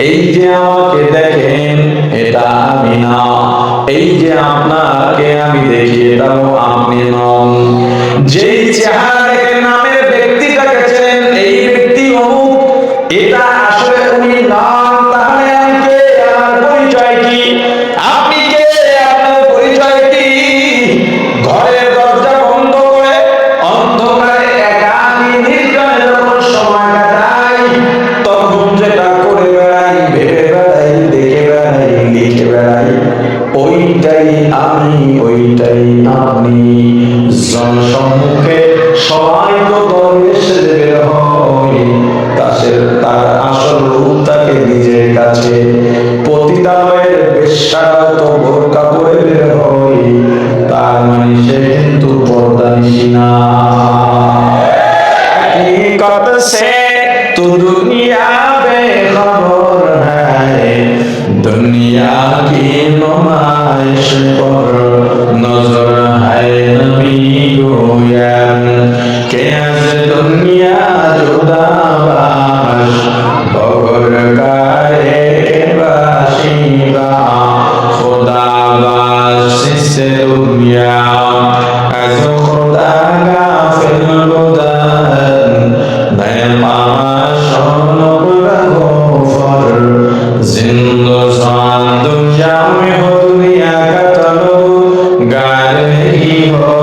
এই যে আমাকে দেখেন, এটা আমি না। এই যে আপনাকে আমি দেখি, এটাও আপনি নন। তার মানে সে কিন্তু পর্দা নিশি সে তো দুনিয়া বে খবর হ্যায় কি নমাইশ পর হরি হো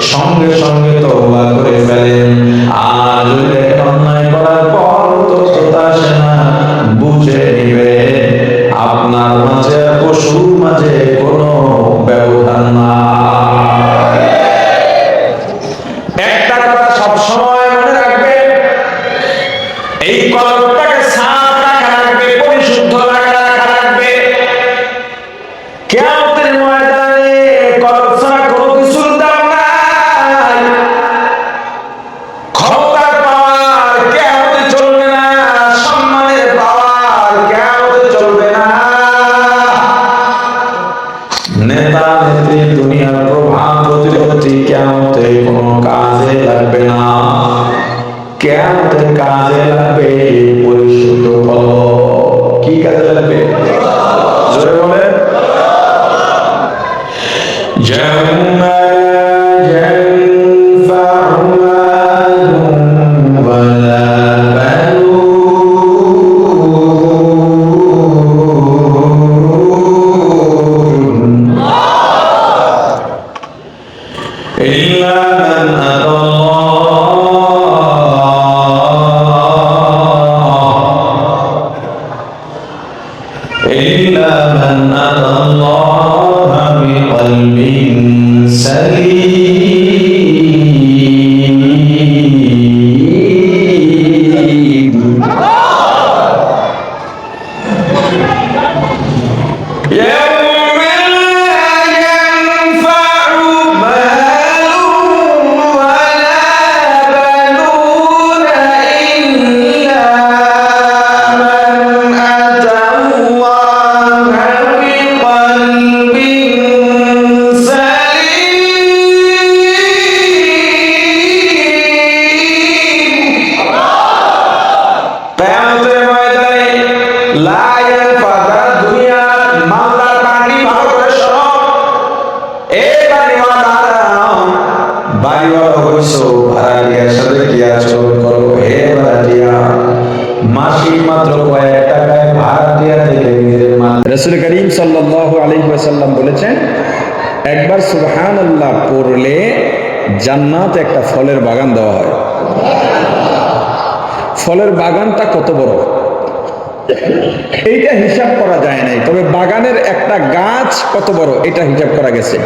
সঙ্গে সঙ্গে তওবা করে ফেলেন। আর যদি কেয়ামতের কাজে লাগবে পরিশুদ্ধ ফল কি কাজে লাগবে জোরে বলেন জান্নাত রসুল করিম সাল্লাল্লাহু আলাইহি ওয়াসাল্লাম বলেছেন, একবার সুবহানাল্লাহ পড়লে জান্নাত একটা ফলের বাগান দেওয়া হয়। ফলের বাগানটা কত বড়? এইটা হিসাব করা যায় নাই, তবে বাগানের একটা গাছ কত বড়, এটা হিসাব করা গেছে।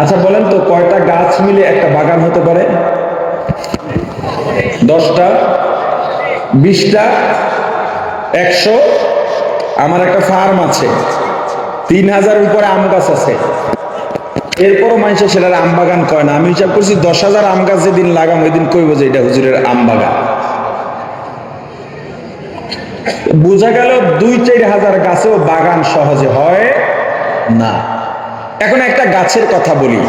আচ্ছা বলেন তো, কয়টা গাছ মিলে একটা বাগান হতে পারে? দশটা, বিশটা একশো। আমার একটা ফার্ম আছে। তিন হাজার উপরে আম গাছ আছে। এরপরও মানুষের সেটার আম বাগান কয় না। আমি হিসাব করছি দশ হাজার আম গাছ যেদিন লাগাম ওই দিন কইব যে এটা হুজুরের আম বাগান। বোঝা গেল দুই চার হাজার গাছেও বাগান সহজে হয় না। এখন একটা গাছের কথা বলি।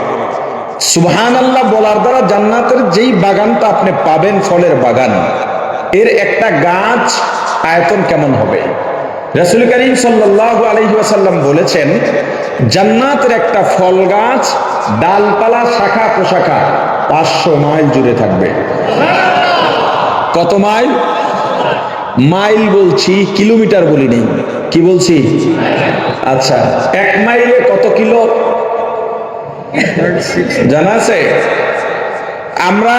সুবহান আল্লাহ বলার দ্বারা জান্নাতের যেই বাগানটা আপনি পাবেন ফলের বাগান। এর একটা গাছ আয়তন কেমন হবে? রাসুল করিম সাল্লাহ আলহি আসাল্লাম বলেছেন, জান্নাতের একটা ফল গাছ ডালপালা শাখা প্রশাখা পাঁচশো মাইল জুড়ে থাকবে। কত মাইল? মাইল বলছি, কিলোমিটার বলিনি। কি বলছি? আচ্ছা এক মাইলে কত কিলো? জানা আছে? আমরা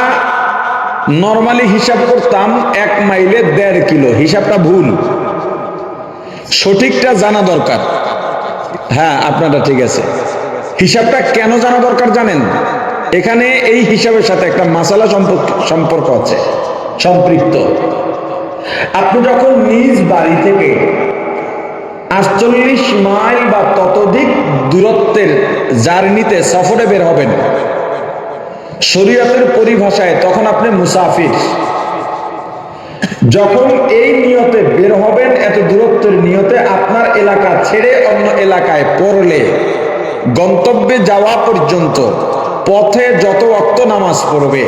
নর্মালি হিসাব করতাম এক মাইলে দেড় কিলো। হিসাবটা ভুল। সঠিকটা জানা দরকার। হ্যাঁ আপনারা ঠিক আছে। হিসাবটা কেন জানা দরকার জানেন? এখানে এই হিসাবের সাথে একটা মাসালা সম্পর্ক আছে। সম্পৃক্ত। আপনি যখন নিজ বাড়ি থেকে আটচল্লিশ মাইল বা ততোধিক দূরত্বের জার্নিতে সফরে বের হবেন শরীয়তের পরিভাষায় তখন আপনি মুসাফির। যখন এই নিয়তে বের হবেন, এত দূরত্বের নিয়তে আপনার এলাকা ছেড়ে অন্য এলাকায় পড়লে, গন্তব্যে যাওয়া পর্যন্ত পথে যত ওয়াক্ত নামাজ পড়বে,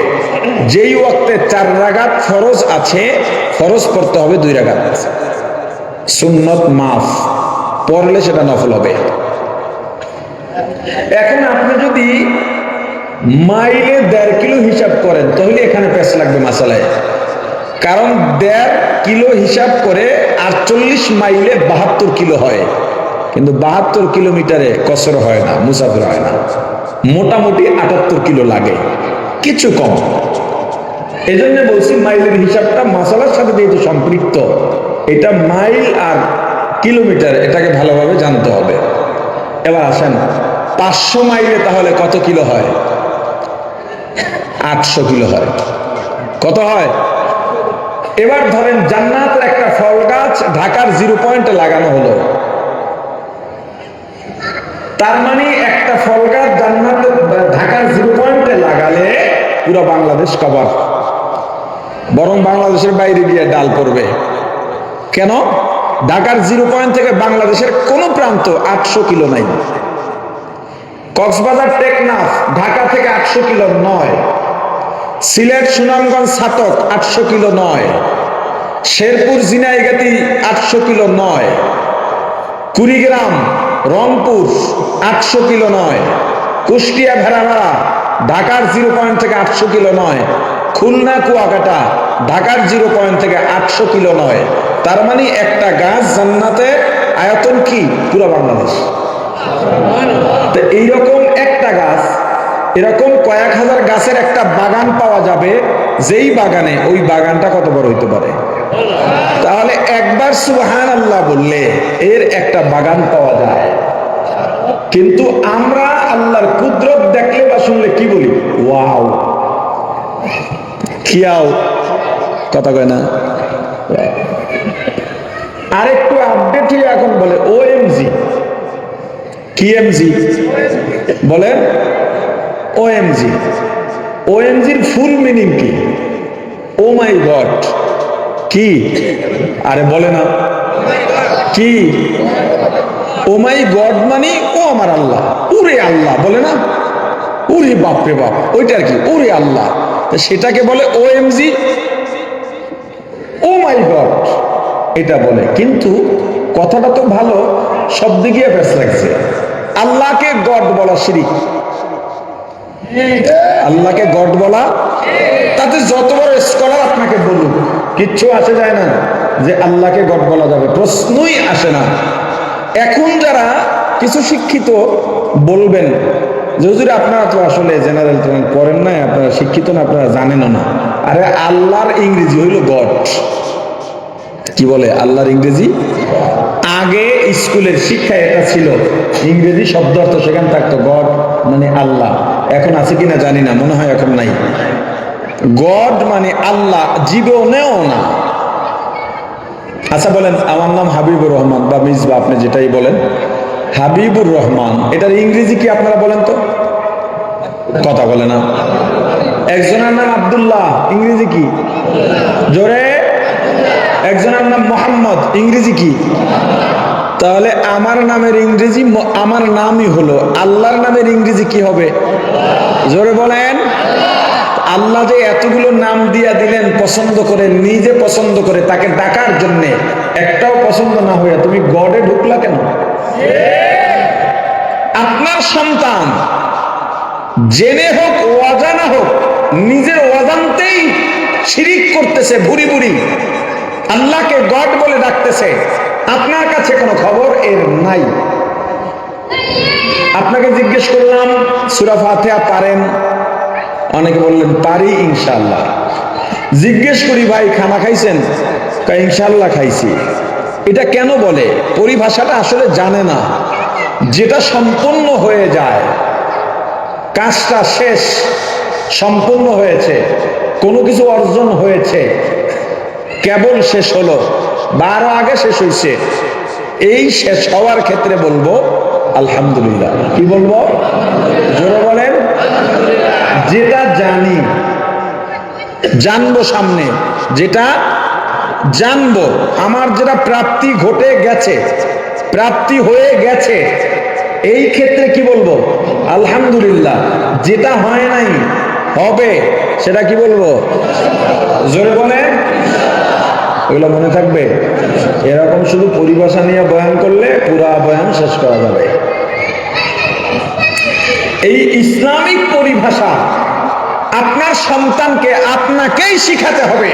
যেই ওয়াক্তে চার রাগাত ফরজ আছে, ফরজ পড়তে হবে দুই রাগাত সুন্নত মাফ, পড়লে সেটা নফল হবে। এখন আপনি যদি মাইলে দেড় কিলো হিসাব করেন, তাহলে এখানে পেশ লাগবে মাসালায়। কারণ দেড় কিলো হিসাব করে আটচল্লিশ মাইলে বাহাত্তর কিলো হয়। কিন্তু বাহাত্তর কিলোমিটারে কসর হয় না, মুসাফির হয় না। মোটামুটি আটাত্তর কিলো লাগে, কিছু কম। এই জন্য বলছি মাইলের হিসাবটা মাসালার সাথে যেহেতু সম্পৃক্ত, এটা মাইল আর কিলোমিটার, এটাকে ভালোভাবে জানতে হবে। এবার আসেন, পাঁচশো মাইলে তাহলে কত কিলো হয়? আটশো কিলো হয়। কত হয়? এবার ধরেন জান্নাতের একটা ফল গাছ ঢাকার জিরো পয়েন্টে লাগানো হলো। তার মানে একটা ফল গাছ জান্নাত ঢাকার জিরো পয়েন্টে লাগালে পুরো বাংলাদেশ কভার বরং বাংলাদেশের বাইরে গিয়ে ডাল পড়বে। কেন? ঢাকার জিরো পয়েন্ট থেকে বাংলাদেশের কোন প্রান্ত আটশো কিলো নাই। কক্সবাজার টেকনাফ ঢাকা থেকে আটশো কিলো নয়। সিলেট সুনামগঞ্জ ছাতক আটশো কিলো নয়। শেরপুর জিনাইগাতি আটশো কিলো নয়। কুড়িগ্রাম রংপুর আটশো কিলো নয়। কুষ্টিয়া ভেড়াভাড়া ঢাকার জিরো পয়েন্ট থেকে আটশো কিলো নয়। খুলনা কুয়াকাটা ঢাকার জিরো পয়েন্ট থেকে আটশো কিলো নয়। তার মানে একটা গাছ জান্নাতে আয়তন কি? পুরো বাংলাদেশ। এইরকম একটা গাছ এরকম কয়েক হাজার গাছের একটা বাগান পাওয়া যাবে, যেই বাগানে ওই বাগানটা কত বড় হইতে পারে? তাহলে একবার সুবহান আল্লাহ বললে এর একটা বাগান পাওয়া যায়। কিন্তু আমরা আল্লাহর কুদরত দেখলে বা শুনলে কি বলি? ওয়াও। খিয়াও কথা কয় না? আরেকটু আপডেট হয়ে এখন বলে ও এমজি কি এমজি বলে ওএমজি ওএমজির ফুল মিনিং কি? ও মাই গড কি আরে বলে না। কি ও মাই গড মানে ও আমার আল্লাহ। ওরে আল্লাহ, বলে না? ওরে বাপ রে বাপ, ওইটা আর কি? ওরে আল্লাহ। সেটাকে বলে ও ওএমজি ও মাই গড এটা বলে। কিন্তু কথাটা তো ভালো, সব দিকে ব্যাস লাগছে। আল্লাহকে গড বলা শিরিক। আল্লাহকে গড বলা, তাতে যত বড় স্কলার আপনাকে বলুক, কিচ্ছু আসে যায় না যে আল্লাহকে গড বলা যাবে, প্রশ্নই আসে না। এখন যারা কিছু শিক্ষিত বলবেন, যে হুজুর আপনারা তো আসলে জেনারেল টেনারেল পড়েন না আপনারা শিক্ষিত না, আপনারা জানেনও না। আরে আল্লাহর ইংরেজি হইল গড। কি বলে? আল্লাহর ইংরেজি? আগে স্কুলের শিক্ষা এটা ছিল। ইংরেজি শব্দ অর্থ সেখানে থাকতো গড মানে আল্লাহ। এখন আছে কিনা জানি না, মনে হয় এখন নাই। গড মানে আল্লাহ, জীবনেও না। আচ্ছা বলেন, আমার নাম হাবিবুর রহমান বা মিসবা আপনি যেটাই বলেন। হাবিবুর রহমান, এটার ইংরেজি কি আপনারা বলেন তো? কথা বলে না। একজনের নাম আব্দুল্লাহ, ইংরেজি কি? জোরে? একজনের নাম মোহাম্মদ, ইংরেজি কি? তাহলে আমার নামের ইংরেজি আমার নামই হলো। আল্লাহর নামের ইংরেজি কি হবে? জোরে বলেন। আল্লাহ যে এতগুলো নাম দিয়া দিলেন পছন্দ করে, নিজে পছন্দ করে, তাকে ডাকার জন্য। একটাও পছন্দ না হইয়া তুমি গডে ঢুকলা কেন? আপনার সন্তান জেনে হোক অজানা হোক, নিজের অজান্তেই শিরিক করতেছে, ভুরি ভুরি। আল্লাহকে গড বলে ডাকতেছে। আপনার কাছে কোনো খবর এর নাই। আপনাকে জিজ্ঞেস করলাম, সুরা ফাতিহা পারেন? অনেকে বললেন, পারি ইনশাল্লাহ জিজ্ঞেস করি, ভাই, খানা খাইছেন? ইনশাল্লাহ খাইছি। এটা কেন বলে? পরিভাষাটা আসলে জানে না। যেটা সম্পূর্ণ হয়ে যায়, কাজটা শেষ, সম্পূর্ণ হয়েছে, কোনো কিছু অর্জন হয়েছে, কেবল শেষ হলো। বা আরও আগে শেষ হয়েছে এই শেষ হওয়ার ক্ষেত্রে বলব, আলহামদুলিল্লাহ। কি বলব? জোরে বলেন। যেটা জানি, জানব সামনে। যেটা জানব, আমার যেটা প্রাপ্তি ঘটে গেছে, প্রাপ্তি হয়ে গেছে, এই ক্ষেত্রে কি বলব? আলহামদুলিল্লাহ। যেটা হয় নাই, হবে, সেটা কি বলব? জোরে বলে ওইগুলো মনে থাকবে? এরকম শুধু পরিভাষা নিয়ে বয়ান করলে পুরা বয়ান শেষ করা যাবে। এই ইসলামিক পরিভাষা আপনার সন্তানকে আপনাকেই শিখাতে হবে।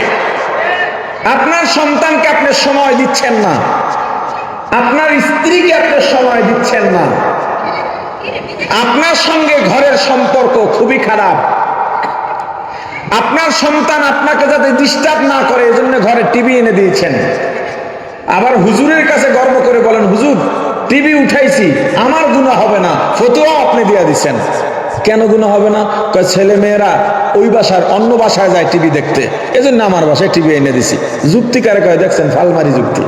আপনার সন্তানকে আপনি সময় দিচ্ছেন না। আপনার স্ত্রীকে আপনি সময় দিচ্ছেন না। আপনার সঙ্গে ঘরের সম্পর্ক খুবই খারাপ। আপনার সন্তান আপনাকে যাতে ডিস্টার্ব না করে, এজন্য ঘরে টিভি এনে দিয়েছেন। আবার হুজুরের কাছে গর্ব করে বলেন, হুজুর টিভি উঠাইছি, আমার গুণা হবে না, ফতুয়াও আপনি দিয়ে দিচ্ছেন কেন গুণা হবে না? ছেলে মেয়েরা ওই বাসার অন্য বাসায় যায় টিভি দেখতে, এজন্য আমার বাসায় টিভি এনে দিছি। যুক্তি কারে কয়, দেখছেন, ফালমারি যুক্তি।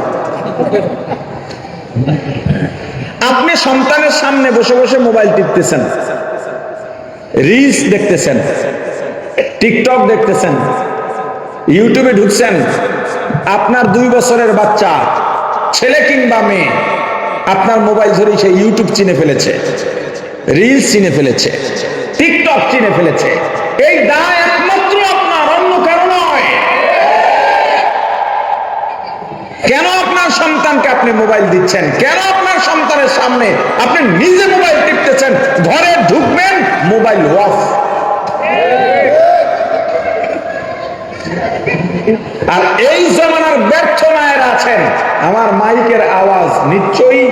আপনি সন্তানের সামনে বসে বসে মোবাইল টিপতেছেন রিলস দেখতেছেন। টিকটক দেখতেছেন, ইউটিউবে ঢুকছেন, আপনার দুই বছরের বাচ্চা, ছেলে কিংবা মেয়ে, আপনার মোবাইল ধরে সে ইউটিউব চিনে ফেলেছে, রিলস চিনে ফেলেছে, টিকটক চিনে ফেলেছে। এই দায় একমাত্র আপনার, অন্য কারণ নয়। কেন আপনার সন্তানকে আপনি মোবাইল দিচ্ছেন? কেন আপনার সন্তানের সামনে আপনি নিজে মোবাইল টিপতেছেন? ঘরে ঢুকবেন, মোবাইল অফ। আর এই জমানার ব্যর্থ মায়েরা আছেন। আমার মাইকের আওয়াজ নিশ্চয়ই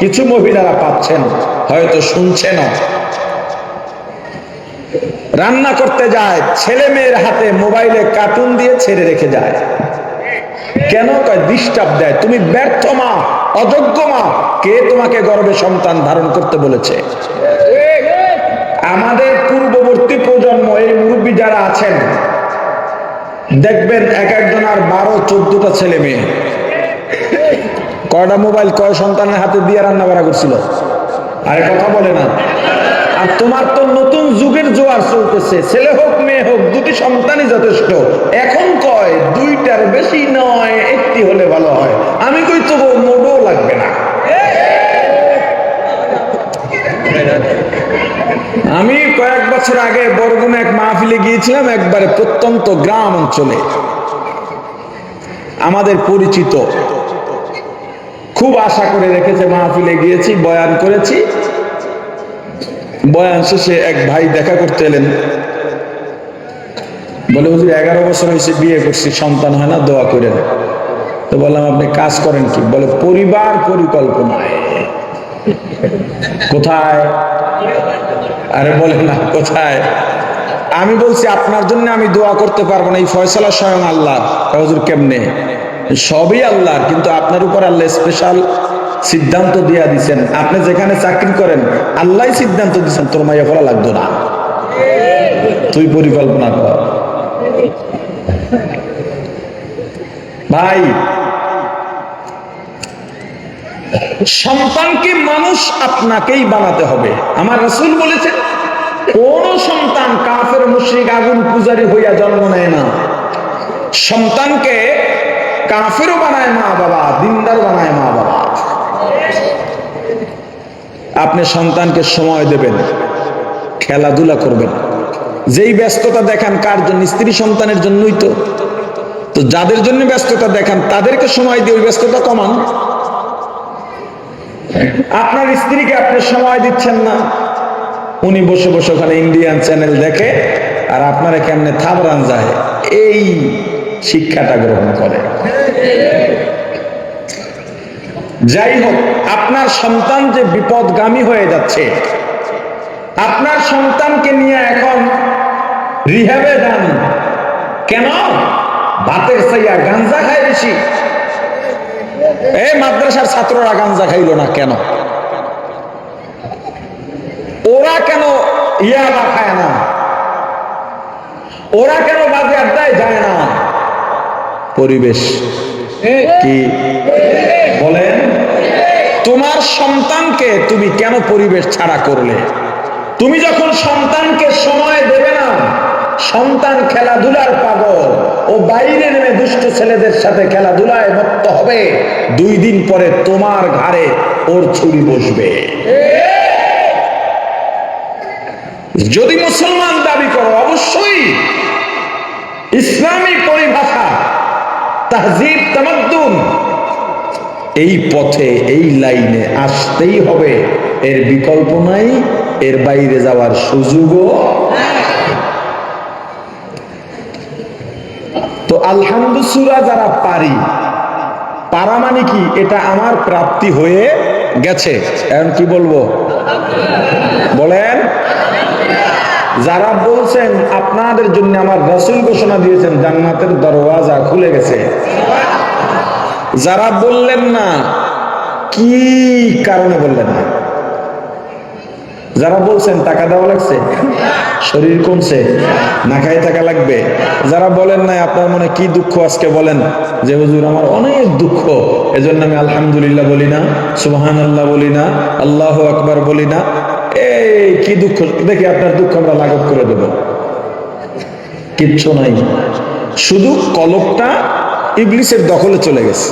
কিছু মহিলারা পাচ্ছেন, হয়তো শুনছেন রান্না করতে যায়, ছেলে মেয়ের হাতে মোবাইলে কার্টুন দিয়ে ছেড়ে রেখে যায়। কেন? কয় ডিস্টার্ব দেয়। তুমি ব্যর্থ মা, অযোগ্য মা, কে তোমাকে গর্বে সন্তান ধারণ করতে বলেছে? আমাদের পূর্ববর্তী প্রজন্ম, এই মুরব্বী যারা আছেন দেখবেন এক একজন আর বারো চোদ্দটা ছেলে মেয়ে। কয়টা মোবাইল, কয় সন্তানের হাতে দিয়ে রান্না বাড়া করছিল? আরে কথা বলে না। আর তোমার তো নতুন যুগের জোয়ার চলতেছে। ছেলে হোক, মেয়ে হোক, দুটি সন্তানই যথেষ্ট। এখন কয়, দুইটার বেশি নয়, একটি হলে ভালো হয়। আমি কই তবু মোটেও লাগবে না। আমি কয়েক বছর আগে বরগুনা এক মাহফিলে গিয়েছিলাম একবারে প্রত্যন্ত গ্রাম অঞ্চলে। আমাদের পরিচিত। খুব আশা করে রেখেছে মাহফিলে গিয়েছি, বয়ান করেছি। বয়ান শেষে এক ভাই দেখা করতে এলেন। বলে, হুজুর, এগারো বছর হয়েছে বিয়ে করছি, সন্তান হয় না, দোয়া করেন। তো বললাম, আপনি কাজ করেন কি? বলে, পরিবার পরিকল্পনায়। কোথায়? আরে বলে না, কোথায়? আমি বলছি, আপনার জন্য আমি দোয়া করতে পারব না। এই ফয়সালা স্বয়ং আল্লাহ। হুজুর কেমনে? সবই আল্লাহর কিন্তু আপনার উপর আল্লাহ স্পেশাল সিদ্ধান্ত দিয়া দিছেন। আপনি যেখানে চাকরি করেন, আল্লাহ সিদ্ধান্ত দিচ্ছেন তোর মাইয়া ফলা লাগতো না। তুই পরিকল্পনা কর। ভাই সন্তানকে মানুষ আপনাকেই বানাতে হবে। আমার রসুল বলেছেন কোন সন্তান কাফের, মুশ্রিক, আগুন পূজারি হইয়া জন্ম নেয় না। সন্তানকে কাফেরও বানায় মা বাবা দিনদার বানায় মা বাবা। আপনি সন্তানকে সময় দেবেন, খেলাধুলা করবেন। যেই ব্যস্ততা দেখান, কার জন্য? স্ত্রী সন্তানের জন্যই তো। তো যাদের জন্য ব্যস্ততা দেখান, তাদেরকে সময় দিয়ে ওই ব্যস্ততা কমান। আপনার স্ত্রীকে আপনি সময় দিচ্ছেন না। উনি বসে বসে ওখানে ইন্ডিয়ান চ্যানেল দেখে আর আপনারা কেমনে থাবরান যায়, এই শিক্ষাটা গ্রহণ করে। যাই হোক, আপনার সন্তান যে বিপদগামী হয়ে যাচ্ছে, আপনার সন্তানকে নিয়ে এখন রিহাবে যান কেন? ভাতের সাইয়া গাঞ্জা খায় বেশি। এই মাদ্রাসার ছাত্ররা গাঞ্জা খাইলো না কেন? ওরা কেন ইয়াবা খায় না? ওরা কেন বাজে আড্ডায় যায় না? পরিবেশ। কি? বলেন তোমার সন্তানকে তুমি কেন পরিবেশ ছাড়া করলে? তুমি যখন সন্তানকে সময় দেবে না সন্তান খেলাধুলার পাগল। ও বাইরে নেমে দুষ্ট ছেলেদের সাথে খেলাধুলায় মত্ত হবে। দুই দিন পরে তোমার ঘাড়ে ওর ছুরি বসবে। যদি মুসলমান দাবি করো, অবশ্যই ইসলামী পরিভাষা, তাহজিব, তামাদ্দুন, এই পথে, এই লাইনে আসতেই হবে। এর বিকল্প নাই, এর বাইরে যাওয়ার সুযোগও তো আলহামদুসুরা যারা পারি পারা মানে কি? এটা আমার প্রাপ্তি হয়ে গেছে। এখন কি বলব? বলেন। যারা বলছেন, আপনাদের জন্য আমার রসুল ঘোষণা দিয়েছেন, জান্নাতের দরওয়াজা খুলে গেছে। যারা বললেন না, কি কারণে বললেন না? যারা বলছেন, টাকা দেওয়া লাগছে? শরীর কমছে, না খাই থাকা লাগবে। যারা বলেন নাই, আপনার মনে কি দুঃখ আজকে বলেন? যে হুজুর, আমার অনেক দুঃখ। এজন্য আমি আলহামদুলিল্লাহ বলি না সুবহান আল্লাহ বলি না, আল্লাহ আকবার বলি না। এই কি দুঃখ? দেখি আপনার দুঃখ আমরা লাঘব করে দেব। কিচ্ছু নাই। শুধু কলকটা ইবলিসের দখলে চলে গেছে।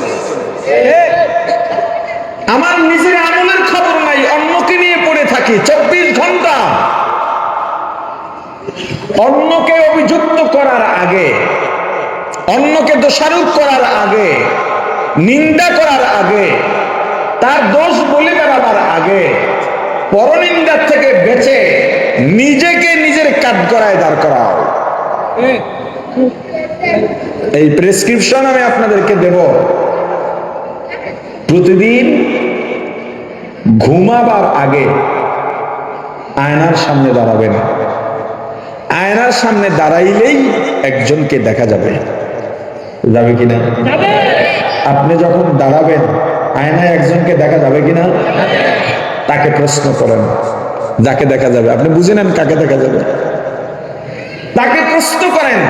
আমার নিজের আমলের খবর নাই, অন্যকে নিয়ে পড়ে থাকি, চব্বিশ ঘণ্টা। অন্যকে অভিযুক্ত করার আগে, অন্যকে দোষারোপ করার আগে, নিন্দা করার আগে, তার দোষ বলে বেড়াবার আগে, পরনিন্দার থেকে বেঁচে নিজেকে নিজের কাজ করায় দাঁড় করাও। এই প্রেসক্রিপশন আমি আপনাদেরকে দেব। প্রতিদিন ঘুমাবার আগে আয়নার সামনে দাঁড়াবেন। আয়নার সামনে দাঁড়াইলেই একজনকে দেখা যাবে। যাবে কিনা? আপনি যখন দাঁড়াবেন, আয়নায় একজনকে দেখা যাবে কিনা? তাকে প্রশ্ন করেন, যাকে দেখা যাবে। আপনি বুঝে নেন কাকে দেখা যাবে। তাকে প্রশ্ন করেন,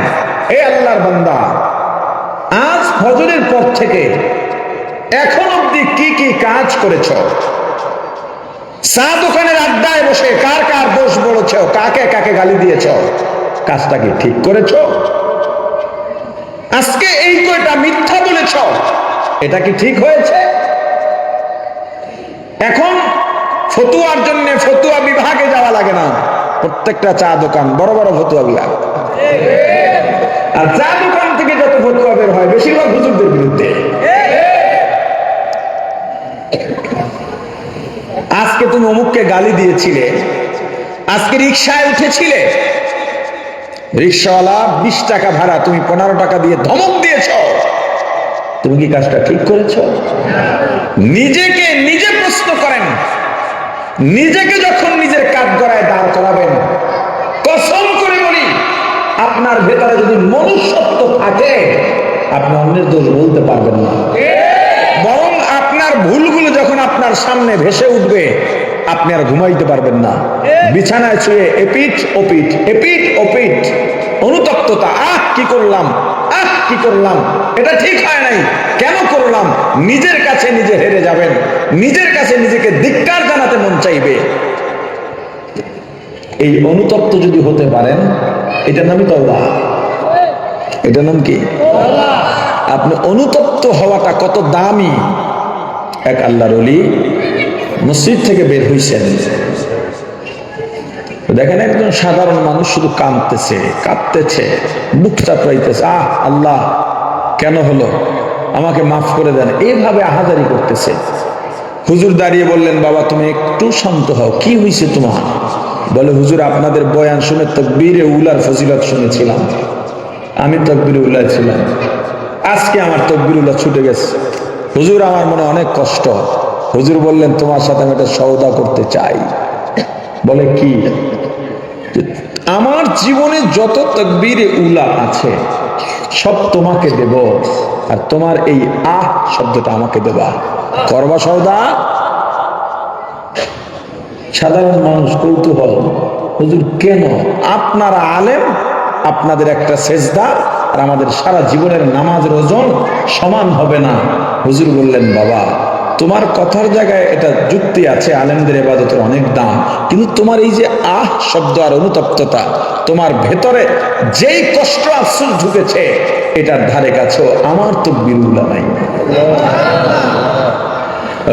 এ আল্লাহর বান্দা, আজ ফজরের পর থেকে এখন অব্দি কি কি কাজ করেছ? চা দোকানের আড্ডায় বসে কার কার দোষ বলেছ? কাকে কাকে গালি দিয়েছ? কাজটা কি ঠিক করেছ? আজকে এই কয়টা মিথ্যা বলেছ? এটা কি ঠিক হয়েছে? এখন ফতুয়ার জন্য ফতুয়া বিভাগে যাওয়া লাগে না। প্রত্যেকটা চা দোকান, বড় বড় ফতুয়া বিভাগ আর চা দোকান থেকে যত ফতুয়া বের হয়, বেশিরভাগ হুজুরদের বিরুদ্ধে। তুমি অমুককে গালি দিয়েছিলে। আজকে রিক্সায় উঠেছিলে। রিক্সাওয়ালা বিশ টাকা ভাড়া, তুমি পনেরো টাকা দিয়ে ধমক দিয়েছ। তুমি কি কাজটা ঠিক করেছ? নিজেকে নিজে প্রশ্ন করেন। নিজেকে যখন নিজের কাজ করায় দাঁড় করাবেন, কসম করে বলি, আপনার ভেতরে যদি মনুষ্যত্ব থাকে, আপনি অন্যের দোষ বলতে পারবেন না। বরং আপনার ভুলগুলো আপনার সামনে ভেসে উঠবে আপনি আর ঘুমাইতে পারবেন না। বিছানায় ছুঁয়ে এপিট ওপিট এপিট ওপিট অনুতপ্ততা আহ কি করলাম আহ কি করলাম। এটা ঠিক হয় নাই। কেন করলাম? নিজের কাছে নিজে হেরে যাবেন। নিজের কাছে নিজেকে ধিক্কার জানাতে মন চাইবে। এই অনুতপ্ত যদি হতে পারেন এটার নামই তওবা এটার নাম কি? আপনি অনুতপ্ত হওয়াটা কত দামি। এক আল্লাহর অলি মসজিদ থেকে বের হইছেন। দেখেন একজন সাধারণ মানুষ শুধু কাঁদতেছে কাঁদতেছে বুক চাপড়াইতেছে, আহ, আল্লাহ, কেন হলো? আমাকে মাফ করে দেন। এইভাবে আহাজারি করতেছে। হুজুর দাঁড়িয়ে বললেন, বাবা, তুমি একটু শান্ত হও, কি হয়েছে তোমার? বলে, হুজুর, আপনাদের বয়ান শুনে তকবীরে উলার ফজিলত শুনেছিলাম। আমি তকবির উল্লাহ ছিলাম। আজকে আমার তকবির উল্লাহ ছুটে গেছে। হুজুর, আমার মনে অনেক কষ্ট। হুজুর বললেন, তোমার সাথে আমি একটা সৌদা করতে চাই। বলে কি? আমার জীবনে যত তকবির উলা আছে, সব তোমাকে দেব। আর তোমার এই আহ শব্দটা আমাকে দেবা। করবা সৌদা সাধারণ মানুষ কৌতূহল। হুজুর, কেন? আপনারা আলেম, আপনাদের একটা সেজদা, আর আমাদের সারা জীবনের নামাজের ওজন সমান হবে না। হুজুর বললেন বাবা তোমার কথার জায়গায় এটা যুক্তি আছে আলেমদের এবাদতের অনেক দাম কিন্তু তোমার এই যে আহ শব্দ আর অনুতপ্ততা তোমার ভেতরে যেই কষ্ট আফসুস ঢুকেছে এটার ধারে কাছেও আমার তো বিরুলা নাই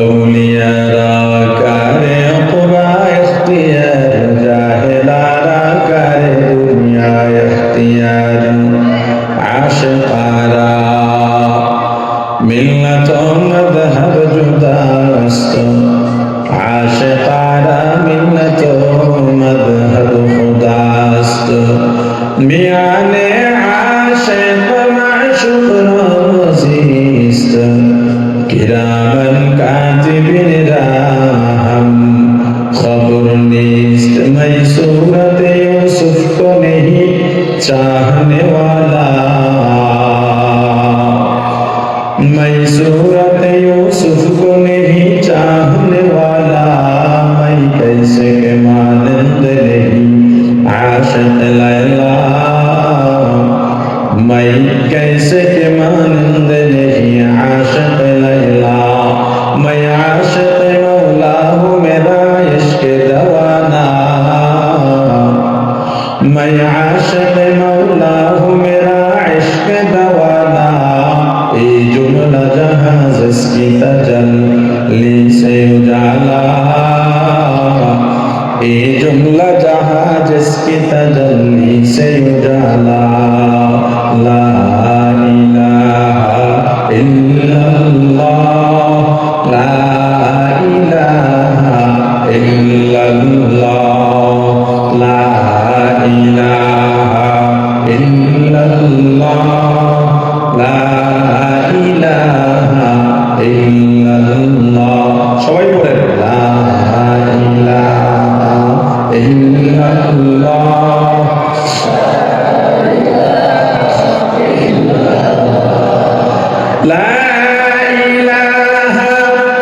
أولياء কারে অপরা ইখতিয়ার জাহেলারা কারে দুনিয়া ইখতিয়ার মিল্লত মদহব জুদাস্ত আশকারা মিল্লত মদহব খুদাস্ত মিয়ানে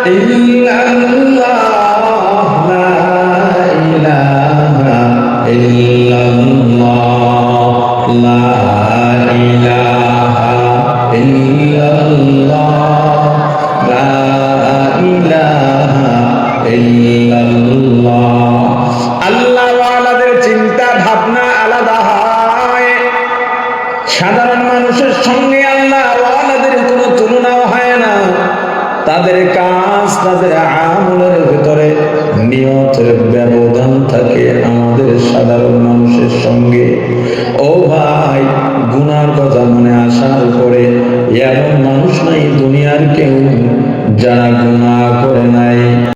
Hey.